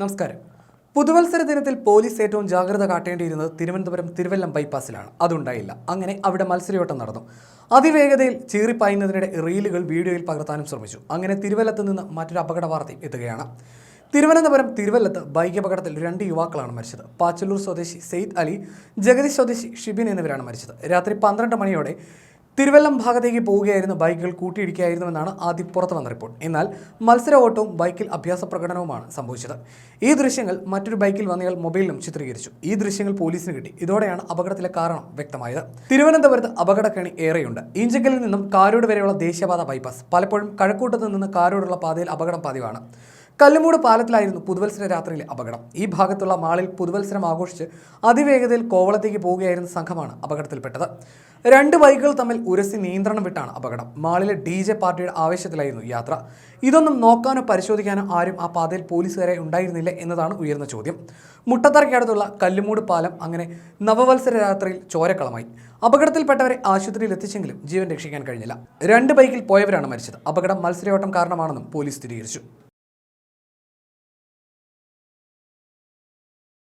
നമസ്കാരം. പുതുവത്സര ദിനത്തിൽ പോലീസ് ഏറ്റവും ജാഗ്രത കാട്ടേണ്ടിയിരുന്നത് തിരുവനന്തപുരം തിരുവല്ലം ബൈപ്പാസിലാണ്. അതുണ്ടായില്ല. അങ്ങനെ അവിടെ മത്സരയോട്ടം നടന്നു. അതിവേഗതയിൽ ചീറിപ്പായുന്നതിനിടെ റീലുകൾ വീഡിയോയിൽ പകർത്താനും ശ്രമിച്ചു. അങ്ങനെ തിരുവല്ലത്ത് നിന്ന് മറ്റൊരു അപകട വാർത്തയും എത്തുകയാണ്. തിരുവനന്തപുരം തിരുവല്ലത്ത് ബൈക്ക് അപകടത്തിൽ രണ്ട് യുവാക്കളാണ് മരിച്ചത്. പാച്ചല്ലൂർ സ്വദേശി സെയ്ദ് അലി ജഗതി സ്വദേശി ഷിബിൻ എന്നിവരാണ് മരിച്ചത്. രാത്രി പന്ത്രണ്ട് മണിയോടെ തിരുവല്ലം ഭാഗത്തേക്ക് പോവുകയായിരുന്ന ബൈക്കുകൾ കൂട്ടിയിടിക്കുകയായിരുന്നുവെന്നാണ് ആദ്യം പുറത്തു വന്ന റിപ്പോർട്ട്. എന്നാൽ മത്സര ഓട്ടവും ബൈക്കിൽ അഭ്യാസ പ്രകടനവുമാണ് സംഭവിച്ചത്. ഈ ദൃശ്യങ്ങൾ മറ്റൊരു ബൈക്കിൽ വന്നയാൾ മൊബൈലിലും ചിത്രീകരിച്ചു. ഈ ദൃശ്യങ്ങൾ പോലീസിന് കിട്ടി. ഇതോടെയാണ് അപകടത്തിലെ കാരണം വ്യക്തമായത്. തിരുവനന്തപുരത്ത് അപകടക്കണി ഏറെയുണ്ട്. ഈഞ്ചക്കലിൽ നിന്നും കാരോട് വരെയുള്ള ദേശീയപാത ബൈപ്പാസ്. പലപ്പോഴും കഴക്കൂട്ടത്ത് നിന്ന് കാരോടുള്ള പാതയിൽ അപകടം പതിവാണ്. കല്ലുമൂട് പാലത്തിലായിരുന്നു പുതുവത്സര രാത്രിയിലെ അപകടം. ഈ ഭാഗത്തുള്ള മാളിൽ പുതുവത്സരം ആഘോഷിച്ച് അതിവേഗതയിൽ കോവളത്തേക്ക് പോവുകയായിരുന്ന സംഘമാണ് അപകടത്തിൽപ്പെട്ടത്. രണ്ട് ബൈക്കുകൾ തമ്മിൽ ഉരസി നിയന്ത്രണം വിട്ടാണ് അപകടം. മാളിലെ ഡി ജെ പാർട്ടിയുടെ ആവേശത്തിലായിരുന്നു യാത്ര. ഇതൊന്നും നോക്കാനോ പരിശോധിക്കാനോ ആരും ആ പാതയിൽ പോലീസുകാരെ ഉണ്ടായിരുന്നില്ല എന്നതാണ് ഉയർന്ന ചോദ്യം. മുട്ടത്തറയ്ക്കടുത്തുള്ള കല്ലുമൂട് പാലം അങ്ങനെ നവവത്സര രാത്രിയിൽ ചോരക്കളമായി. അപകടത്തിൽപ്പെട്ടവരെ ആശുപത്രിയിൽ എത്തിച്ചെങ്കിലും ജീവൻ രക്ഷിക്കാൻ കഴിഞ്ഞില്ല. രണ്ട് ബൈക്കിൽ പോയവരാണ് മരിച്ചത്. അപകടം മത്സരയോട്ടം കാരണമാണെന്നും പോലീസ് സ്ഥിരീകരിച്ചു.